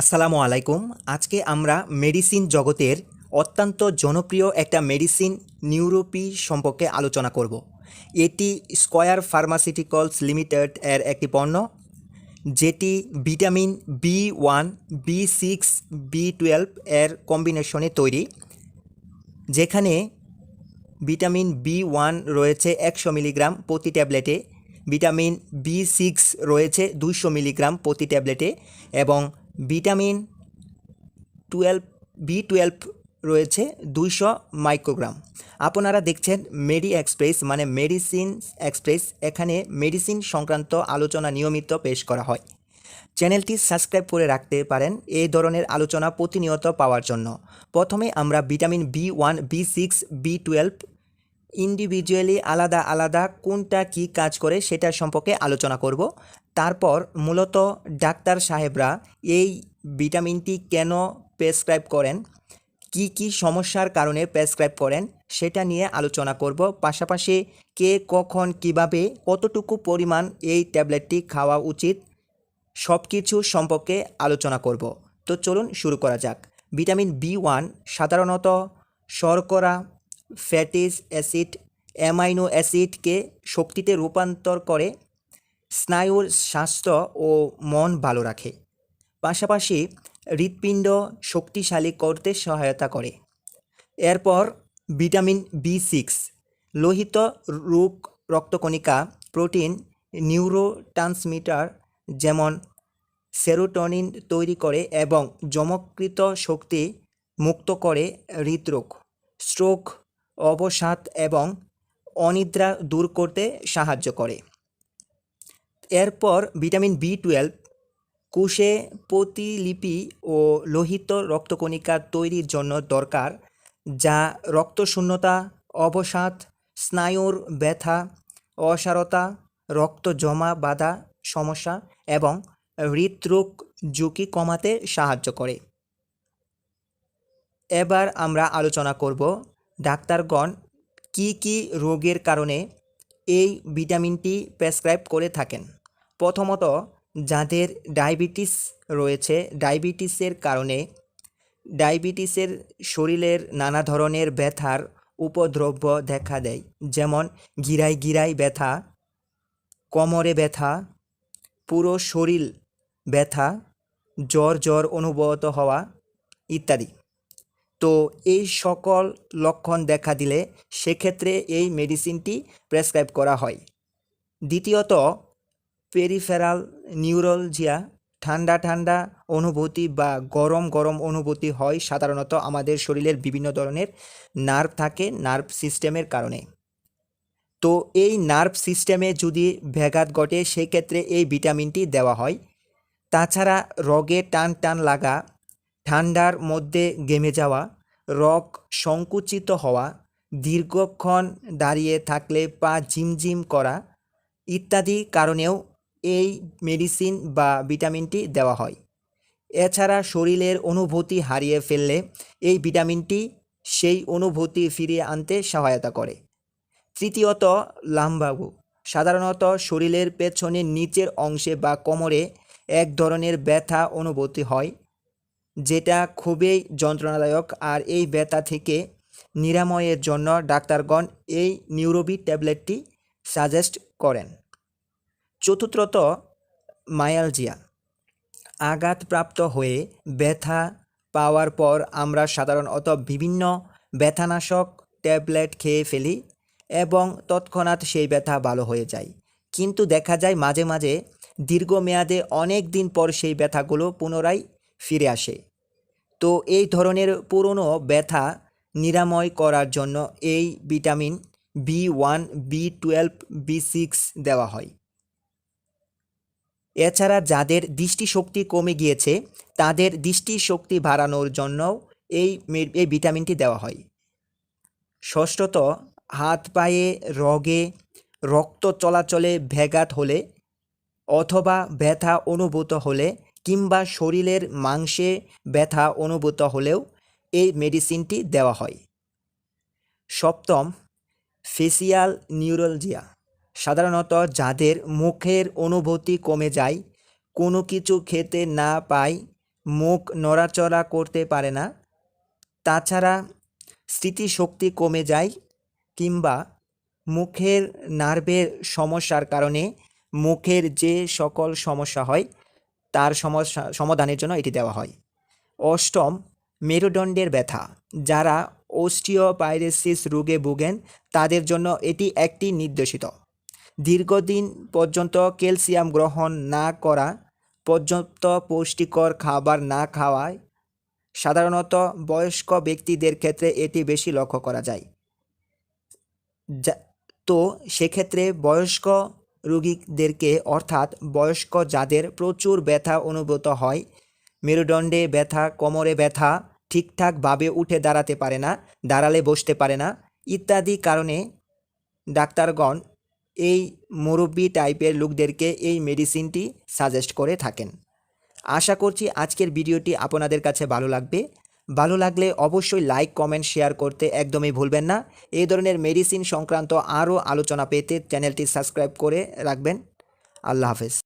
আসসালামু আলাইকুম। আজকে আমরা মেডিসিন জগতের অত্যন্ত জনপ্রিয় একটা মেডিসিন নিউরোপি সম্পর্কে আলোচনা করব। এটি স্কয়ার ফার্মাসিউটিক্যালস লিমিটেড এর একটি পণ্য, যেটি vitamin B one, B six, B twelve এর কম্বিনেশনে তৈরি, যেখানে ভিটামিন বি ওয়ান রয়েছে একশো মিলিগ্রাম প্রতি ট্যাবলেটে, ভিটামিন বি সিক্স রয়েছে দুইশো মিলিগ্রাম প্রতি ট্যাবলেটে এবং ভিটামিন টুয়েলভ, বি টুয়েলভ রয়েছে দুইশো মাইক্রোগ্রাম। আপনারা দেখছেন মেডি এক্সপ্রেস মানে মেডিসিন এক্সপ্রেস। এখানে মেডিসিন সংক্রান্ত আলোচনা নিয়মিত পেশ করা হয়। চ্যানেলটি সাবস্ক্রাইব করে রাখতে পারেন এই ধরনের আলোচনা প্রতিনিয়ত পাওয়ার জন্য। প্রথমে আমরা vitamin B one, B six, B twelve, individually আলাদা আলাদা কোনটা কি কাজ করে সেটার সম্পর্কে আলোচনা করব। তারপর মূলত ডাক্তার সাহেবরা এই ভিটামিনটি কেন প্রেসক্রাইব করেন? কি কি সমস্যার কারণে প্রেসক্রাইব করেন? সেটা নিয়ে আলোচনা করব। পাশাপাশি কে, কখন, কীভাবে, কতটুকু পরিমাণ এই ট্যাবলেটটি খাওয়া উচিত সব কিছু সম্পর্কে আলোচনা করব। তো চলুন শুরু করা যাক। ভিটামিন বি ওয়ান সাধারণত শর্করা, ফ্যাটিস, অ্যাসিড, অ্যামাইনো অ্যাসিডকে শক্তিতে রূপান্তর করে স্নায়ুর স্বাস্থ্য ও মন ভালো রাখে। পাশাপাশি হৃৎপিণ্ড শক্তিশালী করতে সহায়তা করে। এরপর ভিটামিন বি সিক্স লোহিত রোগ রক্তকণিকা, প্রোটিন নিউরো ট্রান্সমিটার যেমন সেরোটোনিন তৈরি করে এবং যমকৃত শক্তি মুক্ত করে হৃদরোগ, স্ট্রোক, অবসাদ এবং অনিদ্রা দূর করতে সাহায্য করে। এরপর ভিটামিন বি টুয়েলভ কোষে প্রতিলিপি ও লোহিত রক্তকণিকা তৈরির জন্য দরকার, যা রক্তশূন্যতা, অবসাদ, স্নায়ুর ব্যথা, অসারতা, রক্ত জমা, বাঁধা, সমস্যা এবং হৃদরোগ ঝুঁকি কমাতে সাহায্য করে। এবার আমরা আলোচনা করব ডাক্তারগণ কি কি রোগের কারণে এই ভিটামিনটি প্রেসক্রাইব করে থাকেন। প্রথমত, যাদের ডায়াবেটিস রয়েছে, ডায়াবেটিসের কারণে ডায়াবেটিসের শরীরের নানা ধরনের ব্যথার উপদ্রব্য দেখা দেয়। যেমন গিরাই গিরাই ব্যথা, কোমরে ব্যথা, পুরো শরীর ব্যথা, জ্বর জ্বর অনুভূত হওয়া ইত্যাদি। তো এই সকল লক্ষণ দেখা দিলে সেক্ষেত্রে এই মেডিসিনটি প্রেসক্রাইব করা হয়। দ্বিতীয়ত পেরিফেরাল নিউরোলজিয়া ঠান্ডা ঠান্ডা অনুভূতি বা গরম গরম অনুভূতি হয় সাধারণত আমাদের শরীরের বিভিন্ন ধরনের নার্ভ থাকে নার্ভ সিস্টেমের কারণে। তো এই নার্ভ সিস্টেমে যদি ব্যাঘাত ঘটে, সেক্ষেত্রে এই ভিটামিনটি দেওয়া হয়। তাছাড়া রগে টান টান লাগা, ঠান্ডার মধ্যে গেমে যাওয়া, রগ সংকুচিত হওয়া, দীর্ঘক্ষণ দাঁড়িয়ে থাকলে পা ঝিমঝিম করা ইত্যাদি কারণেও এই মেডিসিন বা ভিটামিনটি দেওয়া হয়। এছাড়া শরীরের অনুভূতি হারিয়ে ফেললে এই ভিটামিনটি সেই অনুভূতি ফিরিয়ে আনতে সহায়তা করে। তৃতীয়ত লাম্বাবু সাধারণত শরীরের পেছনের নিচের অংশে বা কোমরে এক ধরনের ব্যথা অনুভূতি হয়, যেটা খুবই যন্ত্রণাদায়ক আর এই ব্যথা থেকে নিরাময়ের জন্য ডাক্তারগণ এই নিউরোবি ট্যাবলেটটি সাজেস্ট করেন। চতুর্থত মায়ালজিয়া। আঘাতপ্রাপ্ত হয়ে ব্যথা পাওয়ার পর আমরা সাধারণত বিভিন্ন ব্যথানাশক ট্যাবলেট খেয়ে ফেলি এবং তৎক্ষণাৎ সেই ব্যথা ভালো হয়ে যায়। কিন্তু দেখা যায় মাঝে মাঝে দীর্ঘমেয়াদে অনেক দিন পর সেই ব্যথাগুলো পুনরায় ফিরে আসে। তো এই ধরনের পুরনো ব্যথা নিরাময় করার জন্য এই vitamin B one, B twelve, B six দেওয়া হয়। এছাড়া যাদের দৃষ্টিশক্তি কমে গিয়েছে, তাদের দৃষ্টিশক্তি বাড়ানোর জন্য এই এই ভিটামিনটি দেওয়া হয়। ষষ্ঠত, হাত পায়ে রগে রক্ত চলাচলে ব্যাঘাত হলে অথবা ব্যথা অনুভূত হলে কিংবা শরীরের মাংসে ব্যথা অনুভূত হলেও এই মেডিসিনটি দেওয়া হয়। সপ্তম, ফেসিয়াল নিউরোলজিয়া। সাধারণত যাদের মুখের অনুভূতি কমে যায়, কোনো কিছু খেতে না পায়, মুখ নড়াচড়া করতে পারে না। তাছাড়া স্মৃতিশক্তি কমে যায় কিংবা মুখের নার্ভের সমস্যার কারণে মুখের যে সকল সমস্যা হয়, তার সমস্যা, সমাধানের জন্য এটি দেওয়া হয়। অষ্টম, মেরুদণ্ডের ব্যথা। যারা অস্টিওপাইরেসিস রোগে ভোগেন, তাদের জন্য এটি একটি নির্দেশিত। দীর্ঘদিন পর্যন্ত ক্যালসিয়াম গ্রহণ না করা পর্যাপ্ত পুষ্টিকর খাবার না খাওয়ায়, সাধারণত বয়স্ক ব্যক্তিদের ক্ষেত্রে এটি বেশি লক্ষ্য করা যায়। তো সেক্ষেত্রে বয়স্ক রুগীদেরকে, অর্থাৎ বয়স্ক যাদের প্রচুর ব্যথা অনুভূত হয়, মেরুদণ্ডে ব্যথা, কোমরে ব্যথা ঠিকঠাকভাবে উঠে দাঁড়াতে পারে না, দাঁড়ালে বসতে পারে না ইত্যাদি কারণে ডাক্তারগণ এই মুরব্বি টাইপের লোকদেরকে এই মেডিসিনটি সাজেস্ট করে থাকেন। আশা করছি আজকের ভিডিওটি আপনাদের কাছে ভালো লাগবে। ভালো লাগলে অবশ্যই লাইক কমেন্ট শেয়ার করতে একদমই ভুলবেন না। এই ধরনের মেডিসিন সংক্রান্ত আরও আলোচনা পেতে চ্যানেলটি সাবস্ক্রাইব করে রাখবেন। আল্লাহ হাফেজ।